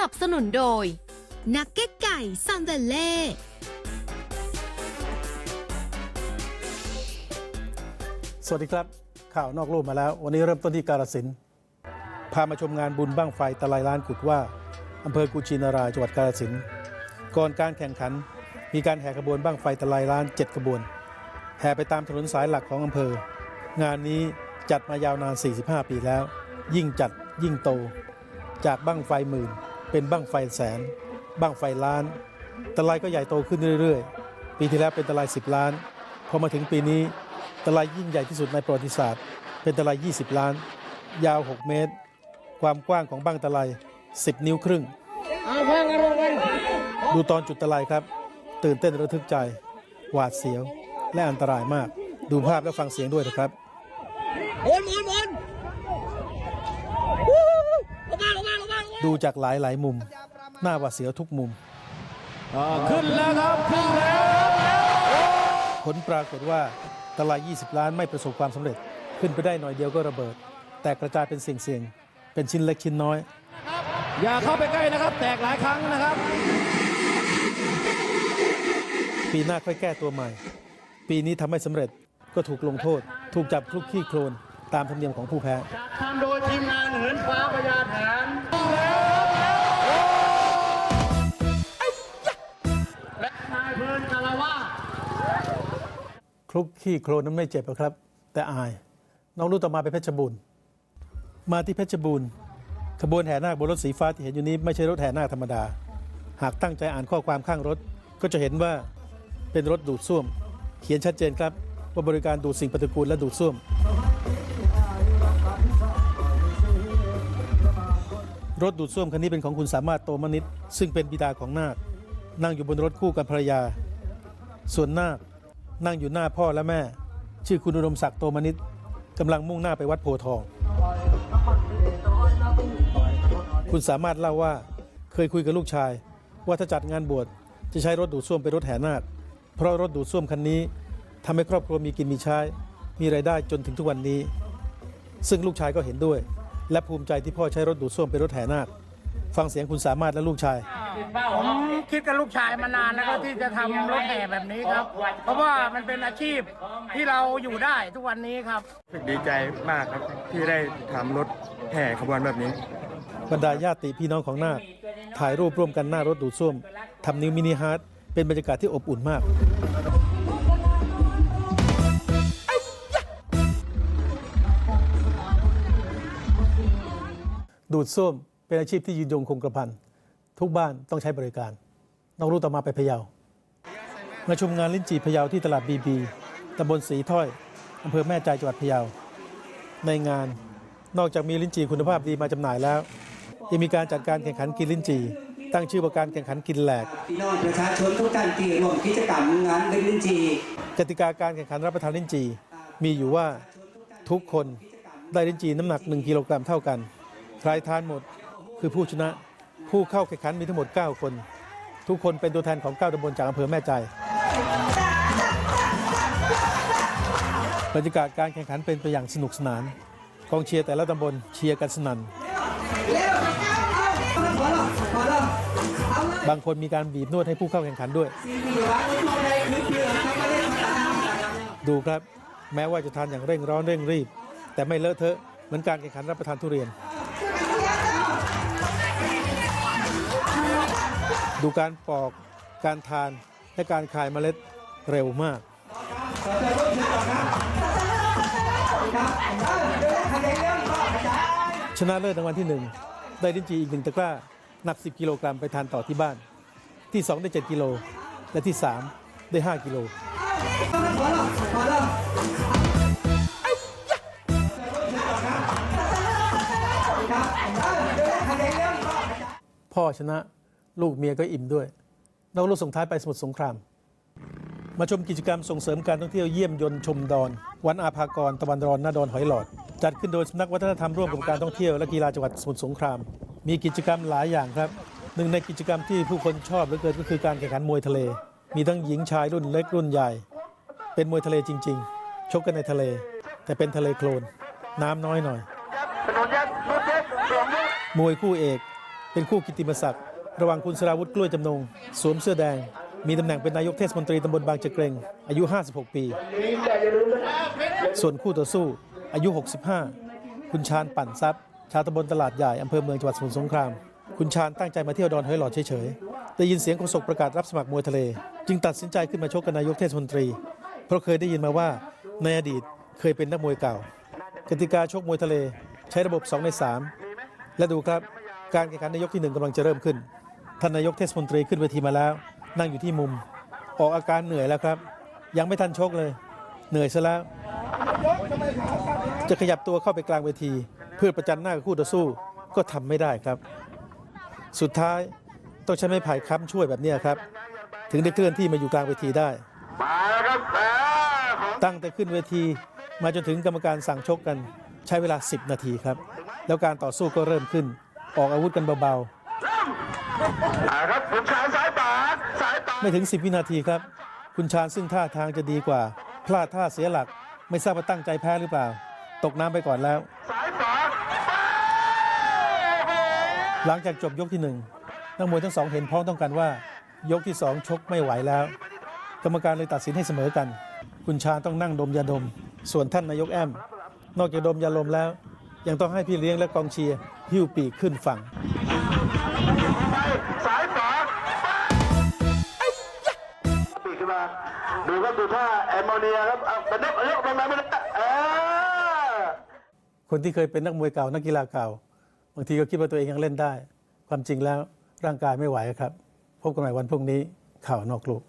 นับสนุนโดย นักเก็ตไก่ซันเดเล่ สวัสดีครับ ข่าวนอกโลกมาแล้ว วันนี้เริ่มต้นที่กาลสินธุ์พามาชมงานบุญบ้างไฟตะไลล้านกุดว่าอำเภอกุชินารายจังหวัดกาลสินธุ์ก่อนการแข่งขัน มีการแห่ขบวนบ้างไฟตะไลล้านเจ็ดขบวน แห่ไปตามถนนสายหลักของอำเภอ งานนี้จัดมายาวนาน 45 ปีแล้ว ยิ่งจัดยิ่งโต จากบ้างไฟหมื่น เป็นบ้างไฟแสน บ้างไฟล้าน ตะไลก็ใหญ่โตขึ้นเรื่อยๆ ปีที่แล้วเป็นตะไล10 ล้าน พอมาถึงปีนี้ตะไลยิ่งใหญ่ที่สุดในประวัติศาสตร์ เป็นตะไล20 ล้าน ยาว 6 เมตร ความกว้างของบ้างตะไล10 นิ้วครึ่ง ดูตอนจุดตะไลครับ ตื่นเต้นระทึกใจ หวาดเสียว และอันตรายมาก ดูภาพและฟังเสียงด้วยนะครับหมุนหมุนหมุนวู้ลงมาลงมาลงมาลงมา ดูจากหลายหลายๆมุม หน้าหวาดเสียวทุกมุม ขึ้นแล้วครับขึ้นแล้วผลปรากฏว่าตะไล20 ล้านไม่ประสบความสำเร็จ ขึ้นไปได้หน่อยเดียวก็ระเบิด แตกกระจายเป็นเสียงๆเป็นชิ้นเล็กชิ้นน้อย อย่าเข้าไปใกล้นะครับ แตกหลายครั้งนะครับ ปีหน้าค่อยแก้ตัวใหม่ ปีนี้ทำไม่สำเร็จก็ถูกลงโทษ ถูกจับคลุกขี้โคลนตามธรรมเนียมของผู้แพ้ทำโดยทีมงานเหินฟ้าพญาแถน คลุกขี้โคลนนั้นไม่เจ็บหรอกครับ แต่อาย น้องรู้ต่อมาไปเพชรบูรณ์มาที่เพชรบูรณ์ขบวนแห่นาคบนรถสีฟ้าที่เห็นอยู่นี้ไม่ใช่รถแห่นาคธรรมดา หากตั้งใจอ่านข้อความข้างรถ ก็จะเห็นว่าเป็นรถดูดซ่วม เขียนชัดเจนครับว่าบริการดูดสิ่งปฏิกูลและดูดซ่วม รถดูดซ่วมคันนี้เป็นของคุณสามารถโตมนิตซึ่งเป็นบิดาของนาค นั่งอยู่บนรถคู่กับภรรยา ส่วนนาค นั่งอยู่หน้าพ่อและแม่ ชื่อคุณอุดมศักดิ์โตมนิตกำลังมุ่งหน้าไปวัดโพธิ์ทอง คุณสามารถเล่าว่าเคยคุยกับลูกชาย ว่าถ้าจัดงานบวชจะใช้รถดูดซ่วมเป็นรถแห่นาคเพราะรถดูดซ่วมคันนี้ทำให้ครอบครัวมีกินมีใช้ มีรายได้จนถึงทุกวันนี้ ซึ่งลูกชายก็เห็นด้วย และภูมิใจที่พ่อใช้รถดูดซ่วมเป็นรถแห่นาค ฟังเสียงคุณสามารถและลูกชาย ผมคิดกับลูกชายมานานแล้วก็ที่จะทำรถแห่แบบนี้ครับ เพราะว่ามันเป็นอาชีพที่เราอยู่ได้ทุกวันนี้ครับดีใจมากครับที่ได้ทำรถแห่ขบวนแบบนี้ บรรดาญาติพี่น้องของนาคถ่ายรูปร่วมกันหน้ารถดูดซ่วมทำนิ้วมินิฮาร์ดเป็นบรรยากาศที่อบอุ่นมาก ดูดซ่วม เป็นอาชีพที่ยืนยงคงกระพันทุกบ้านต้องใช้บริการน้องรู้ต่อมาไปพะเยามาชมงานลิ้นจี่พะเยาที่ตลาดบีบีตำบลสีถ้อยอำเภอแม่ใจจังหวัดพะเยา ในงานนอกจากมีลิ้นจี่คุณภาพดีมาจำหน่ายแล้วยังมีการจัดการแข่งขันกินลิ้นจี่ตั้งชื่อว่าการแข่งขันกินแหลกพี่น้องประชาชนทุกท่านที่ร่วมกิจกรรมงานเล่นลิ้นจีกติกาการแข่งขันรับประทานลิ้นจี่มีอยู่ว่าทุกคนได้ลิ้นจี่น้ำหนัก 1 กิโลกรัมเท่ากันใครทานหมด คือผู้ชนะผู้เข้าแข่งขันมีทั้งหมด 9 คน ทุกคนเป็นตัวแทนของ 9ตำบลจากอำเภอแม่ใจบรรยากาศการแข่งขันเป็นไปอย่างสนุกสนานกองเชียร์แต่ละตำบลเชียร์กันสนั่นบางคนมีการบีบนวดให้ผู้เข้าแข่งขันด้วย ดูครับแม้ว่าจะทานอย่างเร่งร้อนเร่งรีบ แต่ไม่เลอะเทอะเหมือนการแข่งขันรับประทานทุเรียน ดูการปอกการทานและการคายเมล็ดเร็วมากชนะเลิศรางวัลที่ 1 ได้ลิ้นจีอีกหนึ่งตะกร้า หนัก 10 กิโลกรัมไปทานต่อที่บ้าน ที่ 2 ได้ 7 กิโล และที่ 3 ได้ 5 กิโล พ่อชนะ ลูกเมียก็อิ่มด้วยเราลูกส่งท้ายไปสมุทรสงคราม มาชมกิจกรรมส่งเสริมการท่องเที่ยวเยี่ยมยนต์ชมดอน วันอาภากรตะวันรอนหน้าดอนหอยหลอด จัดขึ้นโดยสำนักวัฒนธรรมร่วมกับการท่องเที่ยวและกีฬาจังหวัดสมุทรสงคราม มีกิจกรรมหลายอย่างครับหนึ่งในกิจกรรมที่ผู้คนชอบเหลือเกินก็คือการแข่งขันมวยทะเล มีทั้งหญิงชายรุ่นเล็กรุ่นใหญ่ เป็นมวยทะเลจริง ๆ ชกกันในทะเล แต่เป็นทะเลโคลนน้ำน้อยหน่อยมวยคู่เอก เป็นคู่กิตติมศักดิ์ ระหว่างคุณสราวุธกล้วยจำนงสวมเสื้อแดง มีตำแหน่งเป็นนายกเทศมนตรีตำบลบางจะเกรง อายุ 56 ปี ส่วนคู่ต่อสู้ อายุ 65 คุณชาญปั่นทรัพย์ ชาวตำบลตลาดใหญ่อำเภอเมืองจังหวัดสมุทรสงคราม คุณชาญตั้งใจมาเที่ยวดอนเฮ้ยหลอดเฉยๆได้ยินเสียงโฆษกประกาศรับสมัครมวยทะเล จึงตัดสินใจขึ้นมาชกกับนายกเทศมนตรี เพราะเคยได้ยินมาว่าในอดีตเคยเป็นนักมวยเก่ากติกาชกมวยทะเล ใช้ระบบ 2 ใน 3 และดูครับการแข่งขันในยกที่ 1กำลังจะเริ่มขึ้น ท่านนายกเทศมนตรีขึ้นเวทีมาแล้ว นั่งอยู่ที่มุม ออกอาการเหนื่อยแล้วครับ ยังไม่ทันชกเลย เหนื่อยซะแล้ว จะขยับตัวเข้าไปกลางเวที เพื่อประจันหน้ากับคู่ต่อสู้ก็ทำไม่ได้ครับ สุดท้ายต้องใช้ไม้ไผ่ค้ำช่วยแบบนี้ครับ ถึงได้เคลื่อนที่มาอยู่กลางเวทีได้ ตั้งแต่ขึ้นเวทีมาจนถึงกรรมการสั่งชกกันใช้เวลา 10 นาทีครับ แล้วการต่อสู้ก็เริ่มขึ้น ออกอาวุธกันเบาๆ ไม่ถึง 10 วินาทีครับ คุณชาญซึ่งท่าทางจะดีกว่า พลาดท่าเสียหลัก ไม่ทราบว่าตั้งใจแพ้หรือเปล่า ตกน้ำไปก่อนแล้วหลังจากจบยกที่หนึ่งนักมวยทั้งสองเห็นพ้องต้องกันว่า ยกที่สองชกไม่ไหวแล้ว กรรมการเลยตัดสินให้เสมอกัน คุณชาญต้องนั่งดมยาดม ส่วนท่านนายกแอม นอกจากดมยาลมแล้ว ยังต้องให้พี่เลี้ยงและกองเชียร์หิ้วปีกขึ้นฝั่งปีกขึ้นมาดูครับดูท่าแอมโมเนียครับเอาเป็นนกเอายกลงมาไม่ได้เออคนที่เคยเป็นนักมวยเก่านักกีฬาเก่า บางทีก็คิดว่าตัวเองยังเล่นได้ ความจริงแล้วร่างกายไม่ไหวครับ พบกันใหม่วันพรุ่งนี้ข่าวนอกโลก